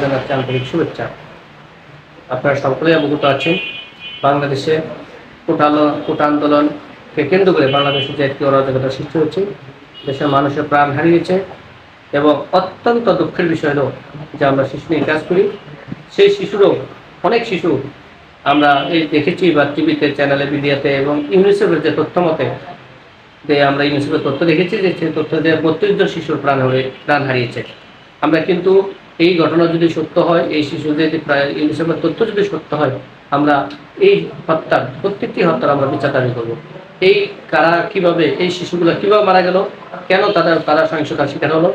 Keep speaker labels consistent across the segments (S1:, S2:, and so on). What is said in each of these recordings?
S1: জানাচ্ছি আন্তরিক শুভেচ্ছা। আপনারা সকলেই অবগত আছেন, বাংলাদেশে কোটা আলো- কোটা আন্দোলনকে কেন্দ্র করে বাংলাদেশে যে একটি অরাজকতা সৃষ্টি হচ্ছে দেশের মানুষের প্রাণ হারিয়েছে এবং অত্যন্ত দুঃখের বিষয় হলো যে আমরা শিশু নিয়ে কাজ করি। সেই শিশুরও অনেক শিশু আমরা এই দেখেছি বা টিভিতে, চ্যানেলে, মিডিয়াতে এবং ইউনিসেফের যে তথ্য মতে, যে আমরা ইউনিসেফের তথ্য দেখেছি যে সেই তথ্য যে বত্রিশ শিশুর প্রাণ প্রাণ হারিয়েছে। আমরা কিন্তু এই ঘটনা যদি সত্য হয়, এই শিশুদের ইউনিসেফের তথ্য যদি সত্য হয়, আমরা এই হত্যার, প্রত্যেকটি হত্যার আমরা বিচার দাবি করব। এই কারা কীভাবে, এই শিশুগুলো কীভাবে মারা গেল, কেন তাদের, তারা সহিংসতার শিকার হলো,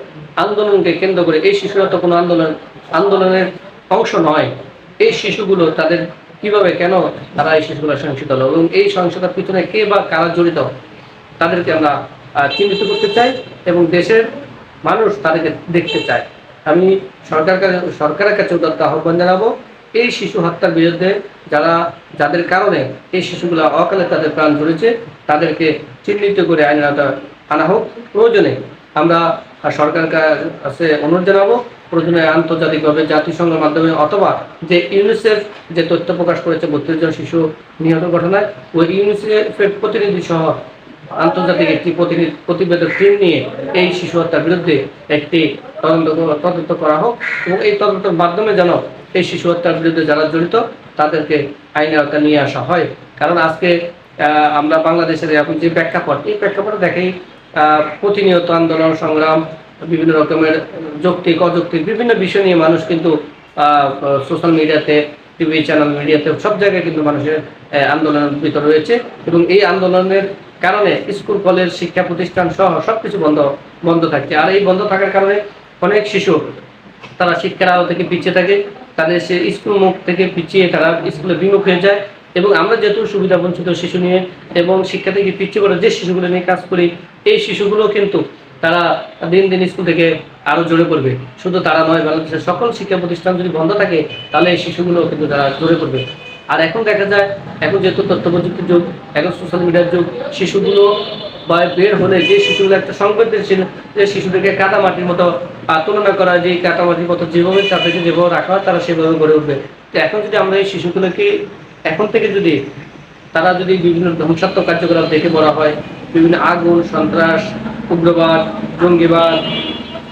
S1: আন্দোলনকে কেন্দ্র করে এই শিশুরা তো কোনো আন্দোলন, আন্দোলনের অংশ নয়। এই শিশুগুলো তাদের কীভাবে, কেন তারা এই শিশুগুলো সহিংসিত হলো এবং এই সহিংসতার পিছনে কে বা কারা জড়িত, তাদেরকে আমরা চিহ্নিত করতে চাই এবং দেশের মানুষ তাদেরকে দেখতে চায়। আমি সরকার সরকারের কাছে উদাত্ত আহ্বান জানাব, এই শিশু হত্যার বিরুদ্ধে যারা, যাদের কারণে এই শিশুগুলো অকালে তাদের প্রাণ ধরেছে, তাদেরকে চিহ্নিত করে আইনের আনা হোক। প্রয়োজনে আমরা সরকার কাছে অনুরোধ জানাব, প্রয়োজনে আন্তর্জাতিকভাবে, জাতিসংঘের মাধ্যমে অথবা যে ইউনিসেফ যে তথ্য প্রকাশ করেছে বত্রিশ জন শিশু নিহত ঘটনায়, ওই ইউনিসেফের প্রতিনিধি সহ আন্তর্জাতিক একটি প্রতিবেদক টিম নিয়ে এই শিশু হত্যার বিরুদ্ধে একটি তদন্ত তদন্ত করা হোক এবং এই তদন্তের মাধ্যমে যেন এই শিশু হত্যার বিরুদ্ধে যারা জড়িত, তাদেরকে আইনের আওতায় নিয়ে আসা হয়। কারণ আজকে আমরা বাংলাদেশের এখন যে প্রেক্ষাপট, এই প্রেক্ষাপটে দেখেই প্রতিনিয়ত আন্দোলন, সংগ্রাম, বিভিন্ন রকমের যৌক্তিক, অযৌক্তিক বিভিন্ন বিষয় নিয়ে মানুষ কিন্তু সোশ্যাল মিডিয়াতে টিভি চ্যানেল মিডিয়াতে সব জায়গায় কিন্তু মানুষের আন্দোলনের ভিতর রয়েছে এবং এই আন্দোলনের কারণে স্কুল, কলেজ, শিক্ষা প্রতিষ্ঠান সহ সবকিছু বন্ধ বন্ধ থাকছে। আর এই বন্ধ থাকার কারণে অনেক শিশু তারা শিক্ষার আলো থেকে পিছিয়ে থাকে, তাদের সে স্কুল মুখ থেকে পিছিয়ে তারা স্কুলে বিমুখ হয়ে যায় এবং আমরা যেহেতু সুবিধা বঞ্চিত শিশু নিয়ে এবং শিক্ষা থেকে পিছিয়ে করে যে শিশুগুলো নিয়ে কাজ করি, এই শিশুগুলো কিন্তু তারা দিন দিন স্কুল থেকে আরও জোরে পড়বে। শুধু তারা নয় বাংলাদেশের সকল শিক্ষা প্রতিষ্ঠান যদি বন্ধ থাকে, তাহলে এই শিশুগুলো কিন্তু তারা জোরে পড়বে। আর এখন দেখা যায়, এখন যেহেতু তথ্য প্রযুক্তির যুগ, এখন সোশ্যাল মিডিয়ার যুগ, শিশুগুলো বা বের হলে যে শিশুগুলো একটা সংবেদনশীল যে শিশুদেরকে কাদামাটির মতো তুলনা করা, যে কাদামাটির মতো যেভাবে তাদেরকে যেভাবে রাখা হয়, তারা সেভাবে গড়ে উঠবে। তো এখন যদি আমরা এই শিশুগুলোকে, এখন থেকে যদি তারা যদি বিভিন্ন ধ্বংসাত্মক কার্যকলাপ দেখে বলা হয়, বিভিন্ন আগুন, সন্ত্রাস, উগ্রবাদ, জঙ্গিবাদ,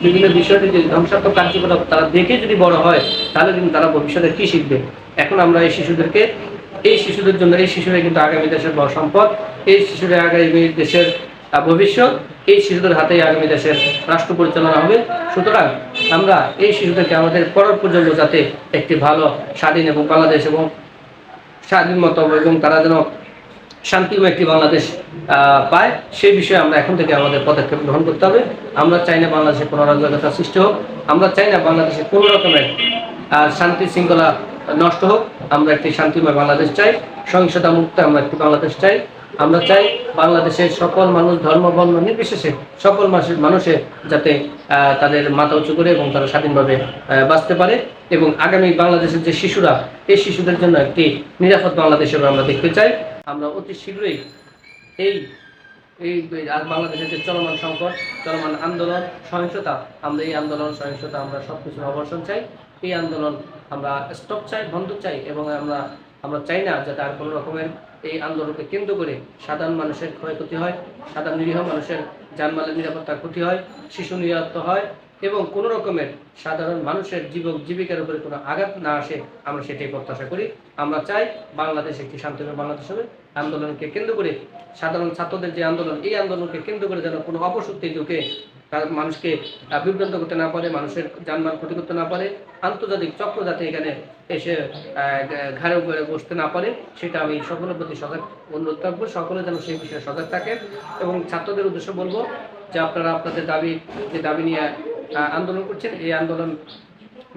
S1: বিভিন্ন বিষয়টি যে ধ্বংসাত্মক কার্যকলাপ তারা দেখে যদি বড় হয়, তাহলে কিন্তু তারা ভবিষ্যতে কী শিখবে? এখন আমরা এই শিশুদেরকে, এই শিশুদের জন্য, এই শিশুরা কিন্তু আগামী দেশের বড় সম্পদ, এই শিশুরা আগামী দেশের ভবিষ্যৎ, এই শিশুদের হাতেই আগামী দেশের রাষ্ট্র পরিচালনা হবে। সুতরাং আমরা এই শিশুদেরকে আমাদের পরের প্রজন্ম যাতে একটি ভালো, স্বাধীন এবং বাংলাদেশ এবং স্বাধীন মতো এবং তারা যেন শান্তিময় একটি বাংলাদেশ পায়, সেই বিষয়ে আমরা এখন থেকে আমাদের পদক্ষেপ গ্রহণ করতে হবে। আমরা চাই না বাংলাদেশে কোনো অরাজকতা সৃষ্টি হোক, আমরা চাই না বাংলাদেশে কোনো রকমের শান্তি শৃঙ্খলা নষ্ট হোক, আমরা একটি শান্তিময় বাংলাদেশ চাই সহিংসতা মুক্ত আমরা একটি বাংলাদেশ চাই। আমরা চাই বাংলাদেশের সকল মানুষ, ধর্ম, বর্ণ নির্বিশেষে সকল মানুষের যাতে তাদের মাথা উঁচু করে এবং তারা স্বাধীনভাবে বাঁচতে পারে এবং আগামী বাংলাদেশের যে শিশুরা, এই শিশুদের জন্য একটি নিরাপদ বাংলাদেশ আমরা দেখতে চাই। আমরা অতি শীঘ্রই এই এই আজ বাংলাদেশের যে চলমান সংকট, চলমান আন্দোলন, সহিংসতা, আমরা এই আন্দোলন, সহিংসতা আমরা সব কিছুর অবসান চাই। এই আন্দোলন আমরা স্টপ চাই বন্ধ চাই এবং আমরা আমরা চাই না যাতে আর কোনো রকমের এই আন্দোলনকে কেন্দ্র করে সাধারণ মানুষের ক্ষয়ক্ষতি হয়, সাধারণ নিরীহ মানুষের জানমালের নিরাপত্তার ক্ষতি হয়, শিশু নিরাপত্তা হয় এবং কোনো রকমের সাধারণ মানুষের জীবক জীবিকার উপরে কোনো আঘাত না আসে, আমরা সেটাই প্রত্যাশা করি। আমরা চাই বাংলাদেশ একটি শান্তিময় বাংলাদেশ হবে। আন্দোলনকে কেন্দ্র করে সাধারণ ছাত্রদের যে আন্দোলন, এই আন্দোলনকে কেন্দ্র করে যেন কোনো অপশক্তি ঢুকে মানুষকে বিভ্রান্ত করতে না পারে, মানুষের যানবাহন ক্ষতি করতে না পারে, আন্তর্জাতিক চক্র যাতে এখানে এসে ঘাড়ে উপরে বসতে না পারে, সেটা আমি সকলের প্রতি সজাগ অনুরোধ রাখব সকলে যেন সেই বিষয়ে সজাগ থাকে। এবং ছাত্রদের উদ্দেশ্যে বলব যে আপনারা আপনাদের দাবি, যে দাবি নিয়ে আন্দোলন করছেন। এই আন্দোলন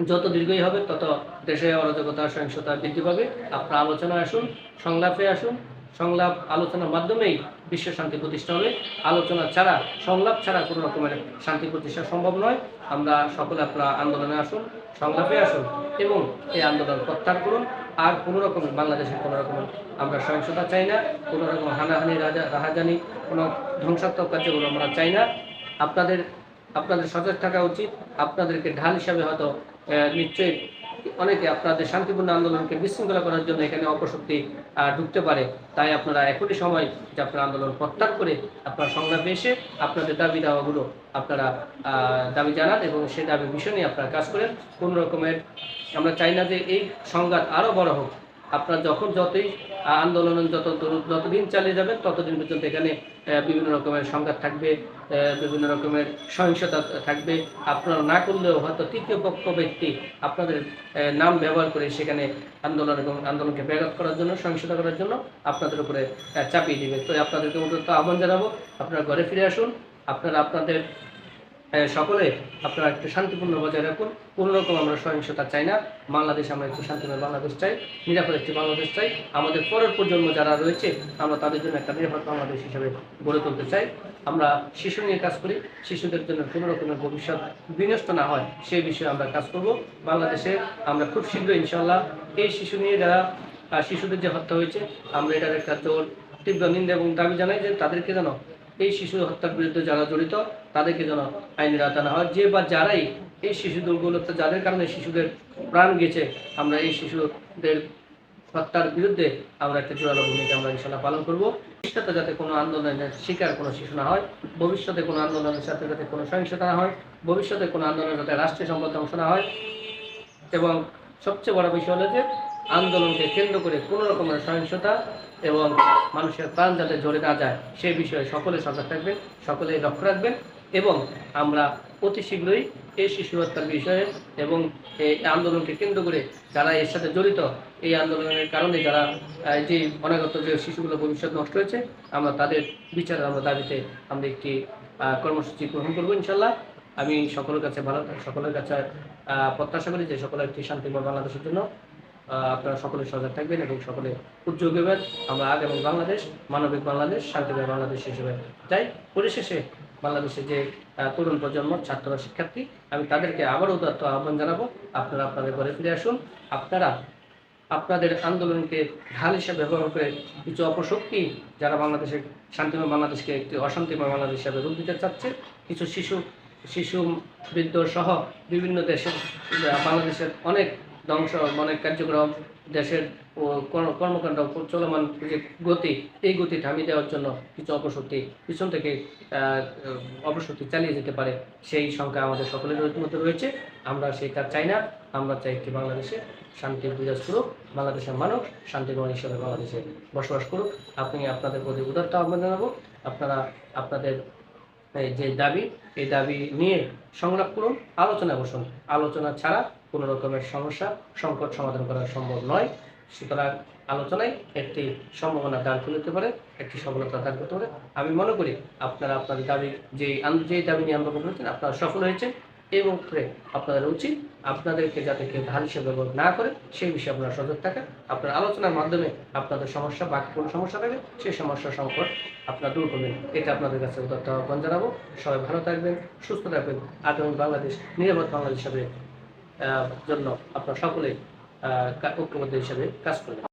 S1: যত দীর্ঘই হবে, তত দেশে অরাজকতা, সহিংসতা বৃদ্ধি পাবে। আপনারা আলোচনায় আসুন, সংলাপে আসুন। সংলাপ আলোচনার মাধ্যমেই বিশ্ব শান্তি প্রতিষ্ঠা হবে। আলোচনা ছাড়া, সংলাপ ছাড়া কোনো রকমের শান্তি প্রতিষ্ঠা সম্ভব নয়। আমরা সকলে আপনারা আন্দোলনে আসুন, সংলাপে আসুন এবং এই আন্দোলন প্রত্যাহার করুন। আর কোনো রকমের বাংলাদেশে কোনো রকমের আমরা সহিংসতা চাই না, কোনো রকম হানাহানি, রাজা রাহাজানি, কোনো ধ্বংসাত্মক কার্যক্রম আমরা চাই না। আপনাদের আপনাদের সজাগ থাকা উচিত। আপনাদেরকে ঢাল হিসাবে হয়তো নিশ্চয়ই অনেকে আপনাদের শান্তিপূর্ণ আন্দোলনকে বিশৃঙ্খলা করার জন্য এখানে অপশক্তি ঢুকতে পারে। তাই আপনারা এখনই সময় যে আপনার আন্দোলন প্রত্যাগ করে আপনার সংগ্রামে এসে আপনাদের দাবি দাওয়াগুলো আপনারা দাবি জানান এবং সে দাবি বিষয় নিয়ে আপনারা কাজ করেন। কোন রকমের আমরা চাই না যে এই সংঘাত আরও বড় হোক। আপনার যখন যতই আন্দোলন যত যতদিন চালিয়ে যাবেন ততদিন পর্যন্ত এখানে বিভিন্ন রকমের সংঘাত থাকবে বিভিন্ন রকমের সহিংসতা থাকবে। আপনারা না করলেও হয়তো তৃতীয় পক্ষ ব্যক্তি আপনাদের নাম ব্যবহার করে সেখানে আন্দোলন এবং আন্দোলনকে ব্যাঘাত করার জন্য, সহিংসতা করার জন্য আপনাদের উপরে চাপিয়ে দিবে। তো আপনাদেরকে মূলত আহ্বান জানাব, আপনারা ঘরে ফিরে আসুন, আপনারা আপনাদের সকলে আপনারা একটু শান্তিপূর্ণ বজায় রাখুন। কোনো রকম আমরা সহিংসতা চাই না। বাংলাদেশ, আমরা একটু শান্তিময় বাংলাদেশ চাই। নিরাপদ একটি বাংলাদেশ চাই। আমাদের পরের প্রজন্ম যারা রয়েছে, আমরা তাদের জন্য একটা নিরাপদ বাংলাদেশ হিসেবে গড়ে তুলতে চাই। আমরা শিশু নিয়ে কাজ করি। শিশুদের জন্য কোনো রকমের ভবিষ্যৎ বিনষ্ট না হয়, সেই বিষয়ে আমরা কাজ করব। বাংলাদেশে আমরা খুব শীঘ্র ইনশাল্লাহ এই শিশু নিয়ে যারা শিশুদের যে হত্যা হয়েছে, আমরা এটার একটা জোর তীব্র নিন্দা এবং দাবি জানাই যে তাদেরকে যেন এই শিশু হত্যার বিরুদ্ধে যারা জড়িত, তাদেরকে যেন আইনের আওতায় আনা হয়। যে বা যারাই এই শিশু দুর্বলতা, যাদের কারণে শিশুদের প্রাণ গেছে, আমরা এই শিশুদের হত্যার বিরুদ্ধে আমরা একটা জোরালো ভূমিকা আমরা ইনশাল্লাহ পালন করব। ভবিষ্যতে যাতে কোনো আন্দোলনের শিকার কোনো শিশু না হয়, ভবিষ্যতে কোনো আন্দোলনের সাথে যাতে কোনো সহিংসতা না হয়, ভবিষ্যতে কোনো আন্দোলনের যাতে রাষ্ট্রীয় সম্পদে অংশ না হয়। এবং সবচেয়ে বড় বিষয় হলো যে, আন্দোলনকে কেন্দ্র করে কোনো রকমের সহিংসতা এবং মানুষের প্রাণ যাতে ঝরে না যায়, সেই বিষয়ে সকলে সজাগ থাকবেন সকলে লক্ষ্য রাখবেন এবং আমরা অতি শীঘ্রই এই শিশু হত্যার বিষয়ে এবং এই আন্দোলনকে কেন্দ্র করে যারা এর সাথে জড়িত, এই আন্দোলনের কারণে যারা যে অনাগত যে শিশুগুলো ভবিষ্যৎ নষ্ট হয়েছে, আমরা তাদের বিচারের আমরা দাবিতে আমরা একটি কর্মসূচি গ্রহণ করব ইনশাল্লাহ। আমি সকলের কাছে ভালো সকলের কাছে প্রত্যাশা করি যে সকলের একটি শান্তিময় বাংলাদেশের জন্য আপনারা সকলে সজাগ থাকবেন এবং সকলে উদ্যোগ দেবেন আমরা আগামী বাংলাদেশ, মানবিক বাংলাদেশ, শান্তিময় বাংলাদেশ হিসেবে চাই। পরিশেষে বাংলাদেশের যে তরুণ প্রজন্ম, ছাত্র শিক্ষার্থী, আমি তাদেরকে আবারও উদাত্ত আহ্বান জানাব, আপনারা আপনাদের ঘরে ফিরে আসুন। আপনারা আপনাদের আন্দোলনকে ঢাল হিসেবে ব্যবহার করে কিছু অপশক্তি, যারা বাংলাদেশের শান্তিময় বাংলাদেশকে একটি অশান্তিময় বাংলাদেশ হিসাবে রূপ দিতে চাচ্ছে, কিছু শিশু শিশু বৃদ্ধ সহ বিভিন্ন দেশের বাংলাদেশের অনেক ধ্বংস অনেক কার্যক্রম, দেশের কর্মকাণ্ড চলমান যে গতি, এই গতি থামিয়ে দেওয়ার জন্য কিছু অপশক্তি পিছন থেকে অপশক্তি চালিয়ে যেতে পারে। সেই সংখ্যা আমাদের সকলের মধ্যে রয়েছে। আমরা সেই কাজ চাই না। আমরা চাই একটি বাংলাদেশে শান্তি বিরাজ করুক, বাংলাদেশের মানুষ শান্তিময় হিসেবে বাংলাদেশে বসবাস করুক। আপনি আপনাদের প্রতি উদারতা আহ্বান জানাব। আপনারা, আপনাদের যে দাবি, এই দাবি নিয়ে সংলাপ করুন আলোচনায় বসুন। আলোচনা ছাড়া কোনো রকমের সমস্যা, সংকট সমাধান করা সম্ভব নয়। সুতরাং আলোচনায় একটি সম্ভাবনা দাঁড় করতে পারে, একটি সফলতা দাঁড় করতে পারে। আমি মনে করি আপনারা আপনাদের দাবি, যে যেই দাবি নিয়ে আন্দোলন করেছেন আপনারা সফল হয়েছেন। এই মুহূর্তে আপনাদের উচিত আপনাদেরকে যাতে কেউ ঢাল হিসেবে ব্যবহার না করে, সেই বিষয়ে আপনারা সজাগ থাকেন। আপনার আলোচনার মাধ্যমে আপনাদের সমস্যা, বাকি কোনো সমস্যা থাকে, সেই সমস্যার সংকট আপনারা দূর করবেন। এটা আপনাদের কাছে উদাত্ত আহ্বান জানাব। সবাই ভালো থাকবেন, সুস্থ থাকবেন। আগামী বাংলাদেশ, নিরাপদ বাংলাদেশ হিসাবে জন্য আপনার সকলেই ঐক্যবদ্ধ হিসাবে কাজ করবেন।